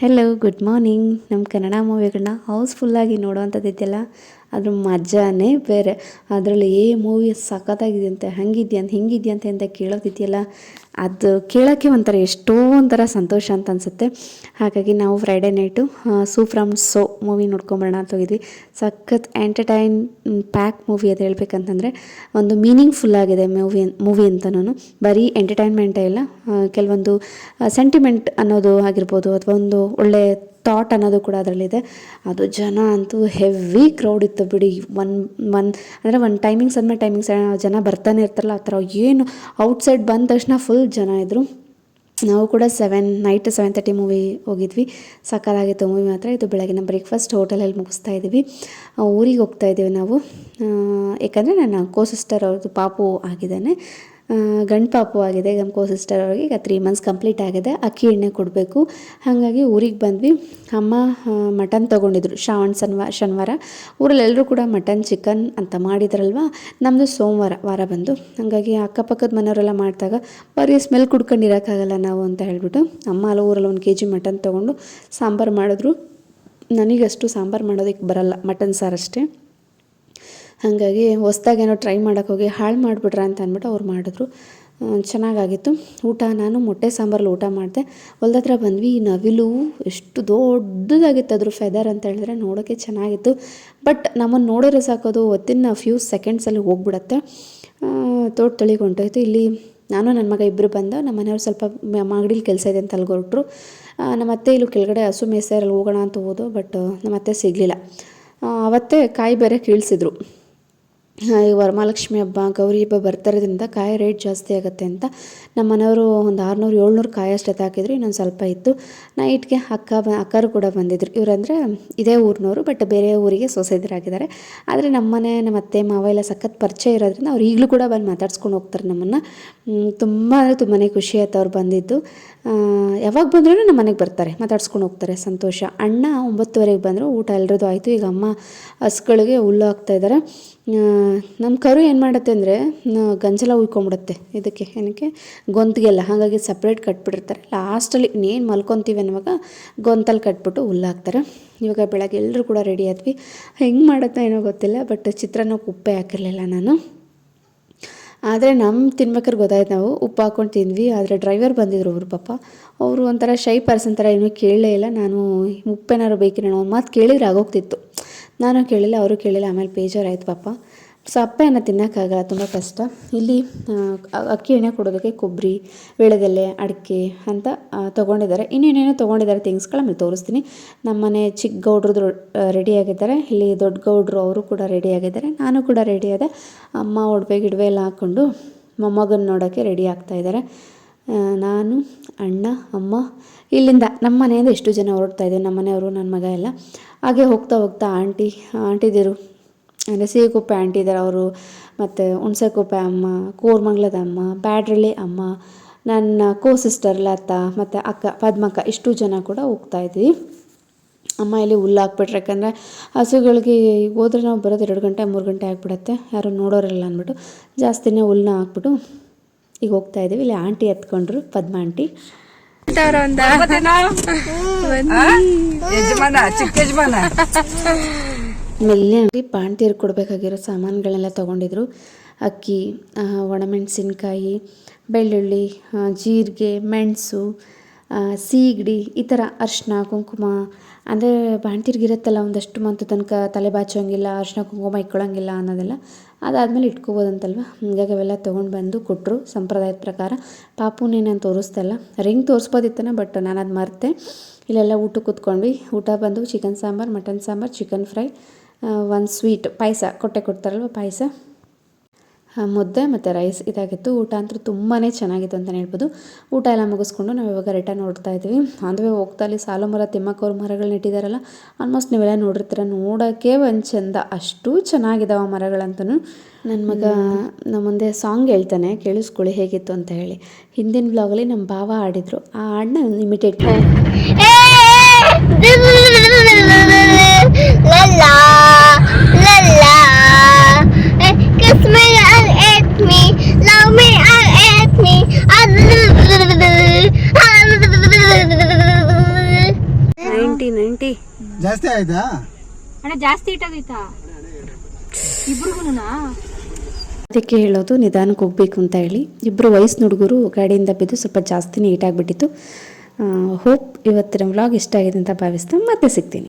Hello good morning ನಮ್ಮ ಕನ್ನಡ ಮೂವಿಗಳನ್ನ ಹೌಸ್ಫುಲ್ಲಾಗಿ ನೋಡುವಂಥದ್ದು ಅದ್ರ ಮಜಾನೇ ಬೇರೆ. ಅದರಲ್ಲಿ, ಏ ಮೂವಿ ಸಖತ್ತಾಗಿದೆಯಂತೆ ಹಂಗಿದೆಯಂತ ಹಿಂಗಿದೆಯಂತೆ ಅಂತ ಕೇಳೋದಿದೆಯಲ್ಲ? ಅದು ಕೇಳೋಕ್ಕೆ ಒಂಥರ ಎಷ್ಟೋ ಒಂಥರ ಸಂತೋಷ ಅಂತ ಅನಿಸುತ್ತೆ. ಹಾಗಾಗಿ ನಾವು Friday night Su From So movie ನೋಡ್ಕೊಂಬರೋಣ ಅಂತ ಹೋಗಿದ್ವಿ. ಸಖತ್ ಎಂಟರ್ಟೈನ್ ಪ್ಯಾಕ್ ಮೂವಿ ಅದು ಹೇಳ್ಬೇಕಂತಂದರೆ, ಒಂದು ಮೀನಿಂಗ್ಫುಲ್ ಆಗಿದೆ ಮೂವಿ ಮೂವಿ ಅಂತನೂ ಬರೀ ಎಂಟರ್ಟೈನ್ಮೆಂಟೇ ಇಲ್ಲ ಕೆಲವೊಂದು ಸೆಂಟಿಮೆಂಟ್ ಅನ್ನೋದು ಆಗಿರ್ಬೋದು, ಅಥವಾ ಒಂದು ಒಳ್ಳೆ ಥಾಟ್ ಅನ್ನೋದು ಕೂಡ ಅದರಲ್ಲಿದೆ. ಅದು ಜನ ಅಂತೂ ಹೆವಿ ಕ್ರೌಡ್ ಇತ್ತು ಬಿಡಿ. ಒನ್ ಒನ್ ಅಂದರೆ ಒಂದು ಟೈಮಿಂಗ್ಸ್ ಅಂದಮೇಲೆ ಟೈಮಿಂಗ್ಸ್ ಜನ ಬರ್ತಾನೆ ಇರ್ತಾರಲ್ಲ ಆ ಥರ. ಏನು ಔಟ್ಸೈಡ್ ಬಂದ ತಕ್ಷಣ ಫುಲ್ ಜನ ಇದ್ದರು ನಾವು ಕೂಡ seven night seven thirty movie ಹೋಗಿದ್ವಿ. ಸಕ್ಕತ್ತಾಗಿತ್ತು ಮೂವಿ ಮಾತ್ರ. ಇದು ಬೆಳಗಿನ ಬ್ರೇಕ್ಫಾಸ್ಟ್ ಹೋಟೆಲಲ್ಲಿ ಮುಗಿಸ್ತಾ ಇದ್ದೀವಿ. ಊರಿಗೆ ಹೋಗ್ತಾ ಇದ್ದೀವಿ ನಾವು. ಯಾಕಂದರೆ ನನ್ನ ಕೋ ಸಿಸ್ಟರ್ ಅವ್ರದ್ದು ಪಾಪು ಆಗಿದ್ದಾನೆ. ಗಂಡು ಪಾಪು ಆಗಿದೆ ನಮ್ಮ ಕೋ ಸಿಸ್ಟರ್ ಅವ್ರಿಗೆ. ಈಗ ತ್ರೀ ಮಂತ್ಸ್ ಕಂಪ್ಲೀಟ್ ಆಗಿದೆ. ಅಕ್ಕಿ ಎಣ್ಣೆ ಕೊಡಬೇಕು. ಹಾಗಾಗಿ ಊರಿಗೆ ಬಂದ್ವಿ. ಅಮ್ಮ ಮಟನ್ ತೊಗೊಂಡಿದ್ರು ಶ್ರಾವಣ ಶನಿವಾರ ಶನಿವಾರ. ಊರಲ್ಲಿ ಎಲ್ಲರೂ ಕೂಡ ಮಟನ್ ಚಿಕನ್ ಅಂತ ಮಾಡಿದ್ರಲ್ವ? ನಮ್ಮದು ಸೋಮವಾರ, ವಾರ ಬಂದು. ಹಾಗಾಗಿ ಅಕ್ಕಪಕ್ಕದ ಮನೆಯವರೆಲ್ಲ ಮಾಡಿದಾಗ ಬರೀ ಸ್ಮೆಲ್ ಕುಡ್ಕೊಂಡಿರೋಕ್ಕಾಗಲ್ಲ ನಾವು ಅಂತ ಹೇಳ್ಬಿಟ್ಟು ಅಮ್ಮ ಅಲ್ಲ ಊರಲ್ಲಿ ಒಂದು ಕೆ ಜಿ ಮಟನ್ ತೊಗೊಂಡು ಸಾಂಬಾರು ಮಾಡಿದ್ರು. ನನಗಷ್ಟು ಸಾಂಬಾರು ಮಾಡೋದಕ್ಕೆ ಬರಲ್ಲ ಮಟನ್ ಸಾರಷ್ಟೇ ಹಾಗಾಗಿ ಹೊಸ್ದಾಗೇನೋ ಟ್ರೈ ಮಾಡೋಕ್ಕೆ ಹೋಗಿ ಹಾಳು ಮಾಡಿಬಿಟ್ರ ಅಂತ ಅಂದ್ಬಿಟ್ಟು ಅವ್ರು ಮಾಡಿದ್ರು. ಚೆನ್ನಾಗಾಗಿತ್ತು. ಊಟ, ನಾನು ಮೊಟ್ಟೆ ಸಾಂಬಾರಲ್ಲಿ ಊಟ ಮಾಡಿದೆ. ಹೊಲ್ದತ್ರ ಬಂದ್ವಿ ಈ ನವಿಲು ಎಷ್ಟು ದೊಡ್ಡದಾಗಿತ್ತು ಅದ್ರ ಫೆದರ್ ಅಂತ ಹೇಳಿದ್ರೆ ನೋಡೋಕ್ಕೆ ಚೆನ್ನಾಗಿತ್ತು. ಬಟ್ ನಮ್ಮನ್ನು ನೋಡಿದ್ರೆ ಸಾಕೋದು ಒತ್ತಿನ ಫ್ಯೂ ಸೆಕೆಂಡ್ಸಲ್ಲಿ ಹೋಗ್ಬಿಡತ್ತೆ. ತೋಟ ತಳಿಗೆ ಇಲ್ಲಿ ನಾನು ನನ್ನ ಮಗ ಇಬ್ಬರು ಬಂದ ನಮ್ಮ ಮನೆಯವ್ರು ಸ್ವಲ್ಪ ಮಾಗಡಿಲಿ ಕೆಲಸ ಇದೆ ಅಂತ ಅಲ್ಲಿಗೆ ಹೊರಟರು ನಮ್ಮ ಅತ್ತೆ ಇಲ್ಲಿ ಕೆಳಗಡೆ ಹಸು ಮೇಸೆಯಲ್ಲಿ ಹೋಗೋಣ ಅಂತ ಹೋದು ಬಟ್ ನಮ್ಮ ಅತ್ತೆ ಸಿಗಲಿಲ್ಲ. ಅವತ್ತೇ ಕಾಯಿ ಬೇರೆ ಕೀಳ್ಸಿದ್ರು. ವರಮಹಾಲಕ್ಷ್ಮಿ ಹಬ್ಬ, ಗೌರಿ ಹಬ್ಬ ಬರ್ತಾರೋದ್ರಿಂದ ಕಾಯಿ ರೇಟ್ ಜಾಸ್ತಿ ಆಗುತ್ತೆ ಅಂತ ನಮ್ಮ ಮನೆಯವರು ಒಂದು ಆರುನೂರು, ಏಳ್ನೂರು ಕಾಯಿ ಅಷ್ಟೇ ಹಾಕಿದ್ರು ಇನ್ನೊಂದು ಸ್ವಲ್ಪ ಇತ್ತು. ನೈಟ್ಗೆ ಅಕ್ಕ ಬ, ಅಕ್ಕರು ಕೂಡ ಬಂದಿದ್ರು. ಇವರಂದರೆ ಇದೇ ಊರಿನವರು ಬಟ್ ಬೇರೆ ಊರಿಗೆ ಸೊಸೆದರಾಗಿದ್ದಾರೆ. ಆದರೆ ನಮ್ಮನೆ ನಮ್ಮ ಅತ್ತೆ, ಮಾವ ಎಲ್ಲ ಸಖತ್ ಪರಿಚಯ ಇರೋದ್ರಿಂದ ಅವ್ರು ಈಗಲೂ ಕೂಡ ಬಂದು ಮಾತಾಡ್ಸ್ಕೊಂಡು ಹೋಗ್ತಾರೆ ನಮ್ಮನ್ನು. ತುಂಬ ಅಂದರೆ ತುಂಬಾ ಖುಷಿ ಆಯ್ತು ಅವ್ರು ಬಂದಿದ್ದು. ಯಾವಾಗ ಬಂದ್ರೂ ನಮ್ಮ ಮನೆಗೆ ಬರ್ತಾರೆ, ಮಾತಾಡ್ಸ್ಕೊಂಡು ಹೋಗ್ತಾರೆ, ಸಂತೋಷ. ಅಣ್ಣ ಒಂಬತ್ತುವರೆಗೆ ಬಂದರು, ಊಟ ಎಲ್ರದ್ದು ಆಯಿತು. ಈಗ ಅಮ್ಮ ಹಸ್ಗಳಿಗೆ ಹುಲ್ಲು ಹಾಕ್ತಾ ಇದ್ದಾರೆ ನಮ್ಮ ಕರು ಏನು ಮಾಡುತ್ತೆ ಅಂದರೆ ಗಂಜಲ ಉಯ್ಕೊಂಬಿಡುತ್ತೆ ಇದಕ್ಕೆ, ಏನಕ್ಕೆ? ಗೊಂತಿಗೆಲ್ಲ, ಹಾಗಾಗಿ ಸಪ್ರೇಟ್ ಕಟ್ಬಿಟ್ಟಿರ್ತಾರೆ. ಲಾಸ್ಟಲ್ಲಿ ಇನ್ನೇನು ಮಲ್ಕೊತೀವಿ ಅನ್ನುವಾಗ ಗೊಂತಲ್ಲಿ ಕಟ್ಬಿಟ್ಟು ಹುಲ್ಲು ಹಾಕ್ತಾರೆ ಇವಾಗ ಬೆಳಗ್ಗೆ ಎಲ್ಲರೂ ಕೂಡ ರೆಡಿ ಆದ್ವಿ. ಹೆಂಗೆ ಮಾಡುತ್ತೆ ಏನೋ ಗೊತ್ತಿಲ್ಲ ಬಟ್ ಚಿತ್ರಾನ್ನಕ್ಕೆ ಉಪ್ಪೆ ಹಾಕಿರಲಿಲ್ಲ ನಾನು. ಆದರೆ ನಮ್ಮ ತಿನ್ಬೇಕಾದ್ರೆ ಗೊತ್ತಾಯ್ತು ನಾವು, ಉಪ್ಪು ಹಾಕ್ಕೊಂಡು ತಿಂದ್ವಿ. ಆದರೆ ಡ್ರೈವರ್ ಬಂದಿದ್ರು ಅವರು ಪಾಪ. ಅವರು ಒಂಥರ ಶೈ ಪರ್ಸನ್ ಥರ ಏನೂ ಕೇಳಲೇ ಇಲ್ಲ. ನಾನು ಉಪ್ಪೇನಾರು ಬೇಕಿರೋಣ ಒಂದು ಮಾತು ಕೇಳಿದ್ರೆ ಆಗೋಗ್ತಿತ್ತು. ನಾನು ಕೇಳಿಲ್ಲ ಅವರು ಕೇಳಿಲ್ಲ ಆಮೇಲೆ ಬೇಜಾರಾಯ್ತು ಪಾಪ. ಸೊ ಅಪ್ಪೆಯನ್ನು ತಿನ್ನೋಕ್ಕಾಗಲ್ಲ ತುಂಬ ಕಷ್ಟ. ಇಲ್ಲಿ ಅಕ್ಕಿ ಎಣ್ಣೆ ಕೊಡೋದಕ್ಕೆ ಕೊಬ್ಬರಿ ವೀಳ್ಯದೆಲೆ ಅಡಿಕೆ ಅಂತ ತೊಗೊಂಡಿದ್ದಾರೆ. ಇನ್ನೇನೇನೋ ತೊಗೊಂಡಿದ್ದಾರೆ ತಿಂಗ್ಸ್ಗಳು ಆಮೇಲೆ ತೋರಿಸ್ತೀನಿ. ನಮ್ಮನೆ ಚಿಕ್ಕ ಗೌಡ್ರದ್ದು ರೆಡಿ ಆಗಿದ್ದಾರೆ. ಇಲ್ಲಿ ದೊಡ್ಡ ಗೌಡ್ರು ಅವರು ಕೂಡ ರೆಡಿ ಆಗಿದ್ದಾರೆ. ನಾನು ಕೂಡ ರೆಡಿ ಅಮ್ಮ ಒಡವೆ ಗಿಡವೆ ಎಲ್ಲ ಹಾಕ್ಕೊಂಡು ಮೊಮ್ಮಗನ ನೋಡೋಕ್ಕೆ ರೆಡಿ ಆಗ್ತಾ ಇದ್ದಾರೆ. ಆ, ನಾನು, ಅಣ್ಣ, ಅಮ್ಮ, ಇಲ್ಲಿಂದ ನಮ್ಮ ಮನೆಯಿಂದ ಎಷ್ಟು ಜನ ಹೊರಡ್ತಾ ಇದ್ದೀವಿ ನಮ್ಮ ಮನೆಯವರು, ನನ್ನ ಮಗ ಎಲ್ಲ. ಹಾಗೆ ಹೋಗ್ತಾ ಹೋಗ್ತಾ ಆಂಟಿ, ಆಂಟಿದಿರು, ಅಂದರೆ ಸಿಹಿಗುಪ್ಪೆ ಆಂಟಿ ಇದ್ದಾರೆ ಅವರು, ಮತ್ತು ಹುಣ್ಸೆಕುಪ್ಪೆ ಅಮ್ಮ, ಕೋರ್ಮಂಗ್ಲದ ಅಮ್ಮ, ಬ್ಯಾಡ್ರಳ್ಳಿ ಅಮ್ಮ, ನನ್ನ ಕೋ ಸಿಸ್ಟರ್ ಲತಾ, ಮತ್ತು ಅಕ್ಕ, ಪದ್ಮಕ್ಕ, ಇಷ್ಟು ಜನ ಕೂಡ ಹೋಗ್ತಾ ಇದ್ವಿ ಅಮ್ಮ ಇಲ್ಲಿ ಹುಲ್ಲು ಹಾಕ್ಬಿಟ್ರೆ. ಯಾಕಂದರೆ ಹಸುಗಳಿಗೆ ಹೋದ್ರೆ ನಾವು ಬರೋದು ಎರಡು ಗಂಟೆ, ಮೂರು ಗಂಟೆ ಆಗಿಬಿಡತ್ತೆ. ಯಾರು ನೋಡೋರಿಲ್ಲ ಅಂದ್ಬಿಟ್ಟು ಜಾಸ್ತಿನೇ ಹುಲ್ಲನ್ನ ಹಾಕ್ಬಿಟ್ಟು ಈಗ ಹೋಗ್ತಾ ಇದ್ದೀವಿ. ಇಲ್ಲಿ ಆಂಟಿ ಎತ್ಕೊಂಡ್ರು ಪದ್ಮ ಆಂಟಿ. ಮೆಲ್ಲೆ ಪಾಂಟಿಯರು ಕೊಡಬೇಕಾಗಿರೋ ಸಾಮಾನುಗಳೆಲ್ಲ ತಗೊಂಡಿದ್ರು. ಅಕ್ಕಿ ಒಣಮೆಣಸಿನ್ಕಾಯಿ ಬೆಳ್ಳುಳ್ಳಿ ಜೀರಿಗೆ ಮೆಣಸು ಸೀಗಡಿ, ಈ ಥರ ಅರಿಶಿನ ಕುಂಕುಮ, ಅಂದರೆ ಬಾಣ್ತಿರ್ಗಿರುತ್ತಲ್ಲ ಒಂದಷ್ಟು ಮಂತ್ ತನಕ ತಲೆ ಬಾಚೋಂಗಿಲ್ಲ ಅರಿಶಿನ ಕುಂಕುಮ ಇಟ್ಕೊಳ್ಳೋಂಗಿಲ್ಲ ಅನ್ನೋದೆಲ್ಲ, ಅದಾದಮೇಲೆ ಇಟ್ಕೋಬೋದಂತಲ್ವ? ಹಂಗಾಗಿ ಅವೆಲ್ಲ ತೊಗೊಂಡು ಬಂದು ಕೊಟ್ಟರು ಸಂಪ್ರದಾಯದ ಪ್ರಕಾರ. ಪಾಪುನೇ ನಾನು ತೋರಿಸ್ತಾ ಇಲ್ಲ ರಿಂಗ್ ತೋರಿಸ್ಬೋದಿತ್ತಾನೆ, ಬಟ್ ನಾನು ಅದು ಮರೆತೆ. ಇಲ್ಲೆಲ್ಲ ಊಟಕ್ಕೆ ಕೂತ್ಕೊಂಡ್ವಿ. ಊಟ ಬಂದು chicken sambar, mutton sambar, chicken fry ಒಂದು ಸ್ವೀಟ್, ಪಾಯಸ, ಕೊಟ್ಟೆ ಕೊಡ್ತಾರಲ್ವ ಪಾಯಸ? ಮುದ್ದೆ ಮತ್ತು ರೈಸ್ ಇದಾಗಿತ್ತು ಊಟ ಅಂತೂ ತುಂಬಾ ಚೆನ್ನಾಗಿತ್ತು ಅಂತಲೇ ಹೇಳ್ಬೋದು ಊಟ ಎಲ್ಲ ಮುಗಿಸ್ಕೊಂಡು ನಾವು ಇವಾಗ ರಿಟರ್ನ್ ನೋಡ್ತಾ ಇದ್ವಿ ಅಂದರೆ ಹೋಗ್ತಾ ಅಲ್ಲಿ ಸಾಲು ಮರ ತಿಮ್ಮಕ್ಕವ್ರ ಮರಗಳನ್ನ ಇಟ್ಟಿದ್ದಾರಲ್ಲ ಆಲ್ಮೋಸ್ಟ್ ನೀವೆಲ್ಲ ನೋಡಿರ್ತೀರ ನೋಡೋಕ್ಕೆ ಒಂದು ಚಂದ ಅಷ್ಟು ಚೆನ್ನಾಗಿದ್ದಾವೆ ಆ ಮರಗಳಂತೂ ನನ್ನ ಮಗ ನಮ್ಮ ಮುಂದೆ ಸಾಂಗ್ ಹೇಳ್ತಾನೆ ಕೇಳಿಸ್ಕೊಳ್ಳಿ ಹೇಗಿತ್ತು ಅಂತ ಹೇಳಿ ಹಿಂದಿನ ಬ್ಲಾಗಲ್ಲಿ ನಮ್ಮ ಭಾವ ಆಡಿದರು ಆ ಹಾಡನ್ನ ಇಮಿಟೇಟ್ ಜಾಸ್ತಿ ಆಯ್ತಾ? ಅಣ್ಣ ಜಾಸ್ತಿ ಇಟ್ಟಾಗೈತಾ ಇಬ್ರಿಗೂನಾ ಅದಕ್ಕೆ ಹೇಳೋದು ನಿಧಾನಕ್ಕೆ ಹೋಗ್ಬೇಕು ಅಂತ ಹೇಳಿ. ಇಬ್ಬರು ವಯಸ್ಸಿನ ಹುಡುಗರು ಗಾಡಿಯಿಂದ ಬಿದ್ದು ಸ್ವಲ್ಪ ಜಾಸ್ತಿನೇ ಏಟಾಗಿಬಿಟ್ಟಿತ್ತು ಹೋಪ್ ಇವತ್ತಿನ ವ್ಲಾಗ್ ಇಷ್ಟ ಆಗಿದೆ ಅಂತ ಭಾವಿಸ್ತಾ ಮತ್ತೆ ಸಿಗ್ತೀನಿ.